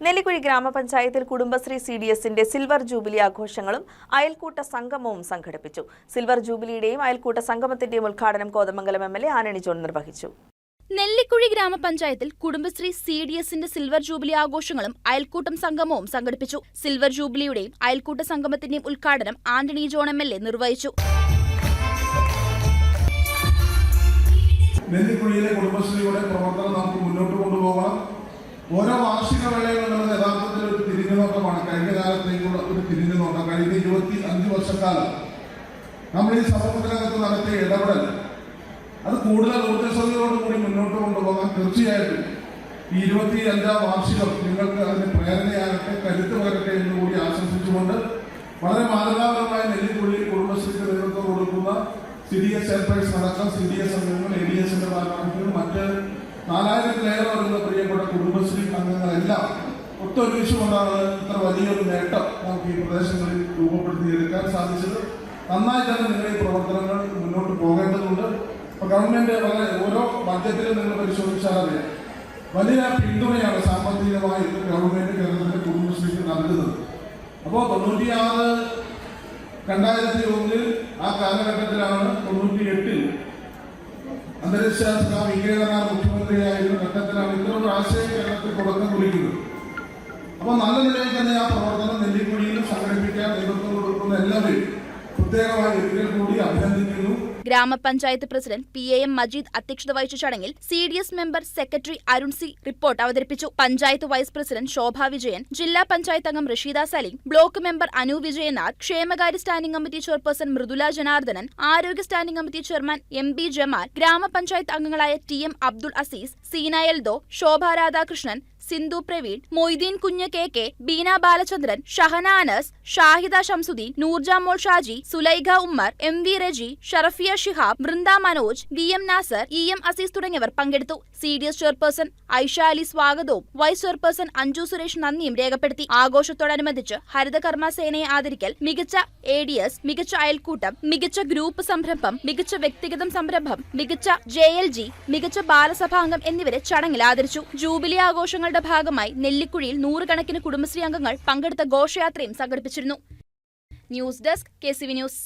നെല്ലിക്കുഴി ഗ്രാമപഞ്ചായത്തിൽ Kudumbashree C D എസിന്റെ silver jubilee ആഘോഷങ്ങളും അയൽക്കൂട്ട സംഗമവും സംഘടിപ്പിച്ചു. സിൽവർ ജൂബിലിയുടെയും അയൽക്കൂട്ട സംഗമത്തിന്റെയും ഉദ്ഘാടനം കോതമംഗലം എം എൽ എ ആനണി ജോൺ നിർവഹിച്ചു. നെല്ലിക്കുഴി ഗ്രാമപഞ്ചായത്തിൽ കുടുംബശ്രീ സി ഡി എസിന്റെ സിൽവർ ജൂബിലി ആഘോഷങ്ങളും അയൽക്കൂട്ടം സംഗമവും സംഘടിപ്പിച്ചു. സിൽവർ ജൂബിലിയുടെയും അയൽക്കൂട്ട സംഗമത്തിന്റെയും ഉദ്ഘാടനം Antony John M L A നിർവഹിച്ചു. നെല്ലിക്കുഴിയിലെ കുടുംബശ്രീയുടെ പ്രവർത്തനം നമുക്ക് മുന്നോട്ട് കൊണ്ടുപോകണം ഓരോ വാർഷിക വേളയിലുള്ള യഥാർത്ഥത്തിൽ ഒരു തിരിഞ്ഞു നോട്ടമാണ് കഴിഞ്ഞ കാലത്തേക്കുള്ള ഒരു തിരിഞ്ഞു നോട്ടം കഴിഞ്ഞ ഇരുപത്തി അഞ്ച് വർഷക്കാലം നമ്മൾ ഈ സമൂഹത്തിനകത്ത് നടത്തിയ ഇടപെടൽ. അത് കൂടുതൽ ഊർജസ്വതയോടുകൂടി മുന്നോട്ട് കൊണ്ടുപോകാൻ തീർച്ചയായിട്ടും ഈ ഇരുപത്തി അഞ്ചാം വാർഷികം നിങ്ങൾക്ക് അതിന് പ്രേരണയാകട്ടെ കരുത്ത് വരട്ടെ എന്ന് കൂടി ആശംസിച്ചുകൊണ്ട് വളരെ മാതൃകാപരമായ നെല്ലിക്കുള്ളിൽ കുടുംബശ്രീക്ക് നേതൃത്വം കൊടുക്കുന്ന സി ഡി എസ് ചെയർപേഴ്സൺ അടക്കം സി ഡി എസ് അംഗങ്ങൾ എ ഡി എസിന്റെ ഭാഗമാണെങ്കിലും മറ്റ് നാലായിരത്തിലേറെ വരുന്ന പ്രിയപ്പെട്ട കുടുംബശ്രീ അംഗങ്ങളെല്ലാം ഒത്തൊരുമിച്ചുകൊണ്ടാണ് ഇത്ര വലിയൊരു നേട്ടം നമുക്ക് ഈ പ്രദേശങ്ങളിൽ രൂപപ്പെടുത്തിയെടുക്കാൻ സാധിച്ചത്. നന്നായി തന്നെ നിങ്ങൾ ഈ പ്രവർത്തനങ്ങൾ മുന്നോട്ട് പോകേണ്ടതുണ്ട്. ഇപ്പൊ ഗവൺമെന്റ് വളരെ ഓരോ ബഡ്ജറ്റിലും നിങ്ങൾ പരിശോധിച്ചാൽ അറിയാം. വലിയ പിന്തുണയാണ് സാമ്പത്തികമായി ഗവൺമെന്റ് കേരളത്തിന്റെ കുടുംബശ്രീക്ക് നൽകുന്നത്. അപ്പോൾ തൊണ്ണൂറ്റിയാറ് രണ്ടായിരത്തി ഒന്നിൽ ആ കാലഘട്ടത്തിലാണ് തൊണ്ണൂറ്റി എട്ടിൽ അന്തരിച്ച മുഖ്യമന്ത്രിയായിരുന്ന ഘട്ടത്തിലാണ് ഇത്തരം ആശയം കേരളത്തിൽ തുടക്കം കുറിക്കുന്നത് അപ്പോൾ നല്ല നിലയിൽ തന്നെ ആ പ്രവർത്തനം നെല്ലിക്കുഴിയിലും സംഘടിപ്പിക്കാൻ നേതൃത്വം കൊടുക്കുന്ന എല്ലാവരെയും പ്രത്യേകമായി ഒരിക്കൽ കൂടി അഭിനന്ദിക്കുന്നു. Grama panchayat president P A M Majeed അധ്യക്ഷത വഹിച്ച ചടങ്ങിൽ C D S member secretary Arun C report അവതരിപ്പിച്ചു. പഞ്ചായത്ത് വൈസ് പ്രസിഡന്റ് ശോഭ വിജയൻ ജില്ലാ പഞ്ചായത്ത് അംഗം റഷീദ സലീം ബ്ലോക്ക് മെമ്പർ അനു വിജയനാഥ് ക്ഷേമകാര്യ standing committee chairperson Mridula Janardhanan ആരോഗ്യ standing committee chairman M B Jamal grama panchayat അംഗങ്ങളായ T M Abdul Azeez Seena Eldho Shobha Radhakrishnan Sindhu Praveen Moideen Kunju K K Beena Balachandran Shahana Anas Shahida Shamsuddin Noorjamol Shaji Sulaikha Ummer M V Reji Sharafiya Shihab Brinda Manoj V M Nasser E M Azeez തുടങ്ങിയവർ പങ്കെടുത്തു. C D S chairperson Aisha Ali സ്വാഗതവും vice chairperson Anju Suresh നന്ദിയും രേഖപ്പെടുത്തി. ആഘോഷത്തോടനുബന്ധിച്ച് ഹരിതകർമ്മ സേനയെ ആദരിക്കൽ മികച്ച A D S മികച്ച അയൽക്കൂട്ടം മികച്ച ഗ്രൂപ്പ് സംരംഭം മികച്ച വ്യക്തിഗത സംരംഭം മികച്ച ജെ എൽ ജി മികച്ച ബാലസഭാംഗം എന്നിവരെ ചടങ്ങിൽ ആദരിച്ചു. ജൂബിലി ആഘോഷങ്ങളുടെ ഭാഗമായി നെല്ലിക്കുഴിയിൽ നൂറുകണക്കിന് കുടുംബശ്രീ അംഗങ്ങൾ പങ്കെടുത്ത ഘോഷയാത്രയും സംഘടിപ്പിച്ചിരുന്നു. News desk K news.